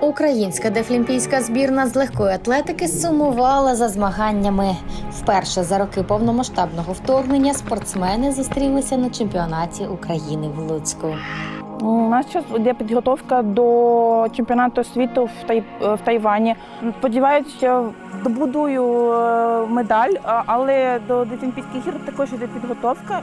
Українська дефлімпійська збірна з легкої атлетики сумувала за змаганнями. Вперше за роки повномасштабного вторгнення спортсмени зустрілися на чемпіонаті України в Луцьку. У нас зараз йде підготовка до чемпіонату світу в, Тай... в Тайвані. Сподіваюся, добудую е, медаль, але до Дефінпійських ігор також йде підготовка.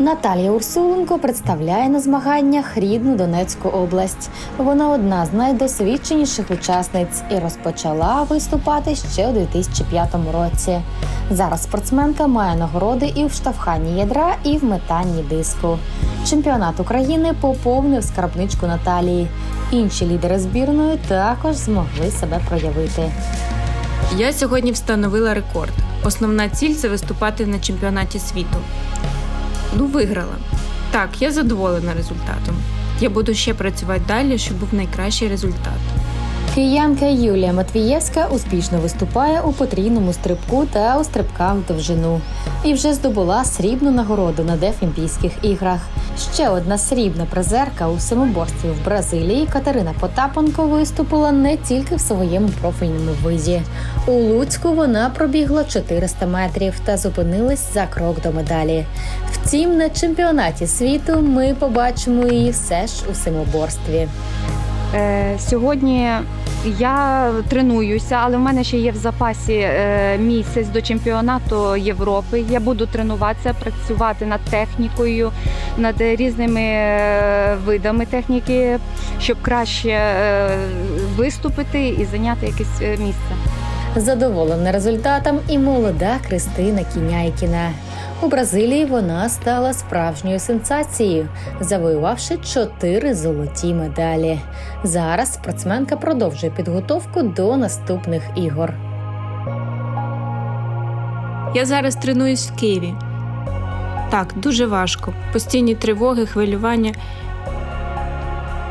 Наталія Урсуленко представляє на змаганнях рідну Донецьку область. Вона одна з найдосвідченіших учасниць і розпочала виступати ще у 2005 році. Зараз спортсменка має нагороди і в штовханні ядра, і в метанні диску. Чемпіонат України поповнив скарбничку Наталії. Інші лідери збірної також змогли себе проявити. Я сьогодні встановила рекорд. Основна ціль це виступати на чемпіонаті світу. Ну, виграла. Так, я задоволена результатом. Я буду ще працювати далі, щоб був найкращий результат. Киянка Юлія Матвієвська успішно виступає у потрійному стрибку та у стрибках довжину і вже здобула срібну нагороду на Дефлімпійських іграх. Ще одна срібна призерка у самоборстві в Бразилії Катерина Потапенко виступила не тільки в своєму профільному визі. У Луцьку вона пробігла 400 метрів та зупинилась за крок до медалі. Втім, на чемпіонаті світу ми побачимо її все ж у самоборстві. Е, Сьогодні я тренуюся, але в мене ще є в запасі е, місяць до чемпіонату Європи. Я буду тренуватися, працювати над технікою, над різними е, видами техніки, щоб краще е, виступити і зайняти якесь місце. Задоволена результатом і молода Кристина Кіняйкіна. У Бразилії вона стала справжньою сенсацією, завоювавши чотири золоті медалі. Зараз спортсменка продовжує підготовку до наступних ігор. Я зараз тренуюсь в Києві. Так, дуже важко. Постійні тривоги, хвилювання.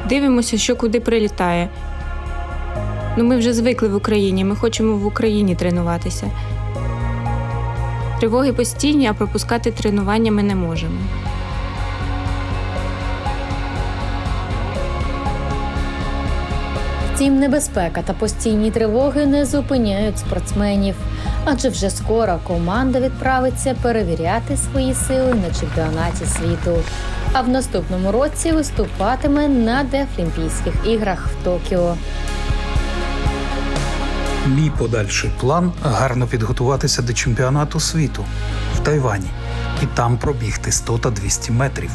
Дивимося, що куди прилітає. Ну, ми вже звикли в Україні, ми хочемо в Україні тренуватися. Тривоги постійні, а пропускати тренування ми не можемо. Втім, небезпека та постійні тривоги не зупиняють спортсменів, адже вже скоро команда відправиться перевіряти свої сили на чемпіонаті світу. А в наступному році виступатиме на Дефлімпійських іграх в Токіо. Мій подальший план гарно підготуватися до чемпіонату світу в Тайвані і там пробігти 100 та 200 метрів.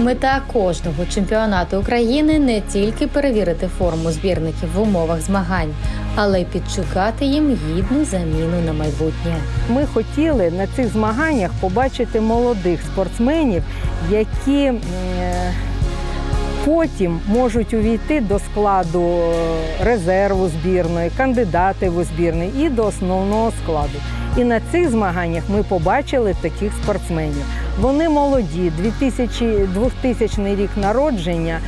Мета кожного чемпіонату України не тільки перевірити форму збірників в умовах змагань, але й підшукати їм гідну заміну на майбутнє. Ми хотіли на цих змаганнях побачити молодих спортсменів, які е, потім можуть увійти до складу е, резерву збірної, кандидатів у збірний і до основного складу. І на цих змаганнях ми побачили таких спортсменів. Вони молоді, 2000, 2000 рік народження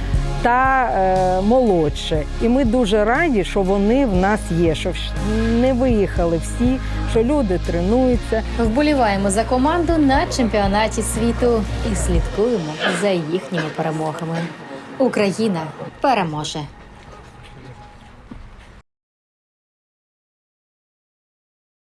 та е, молодше. І ми дуже раді, що вони в нас є, що не виїхали всі, що люди тренуються. Вболіваємо за команду на чемпіонаті світу і слідкуємо за їхніми перемогами. Україна переможе.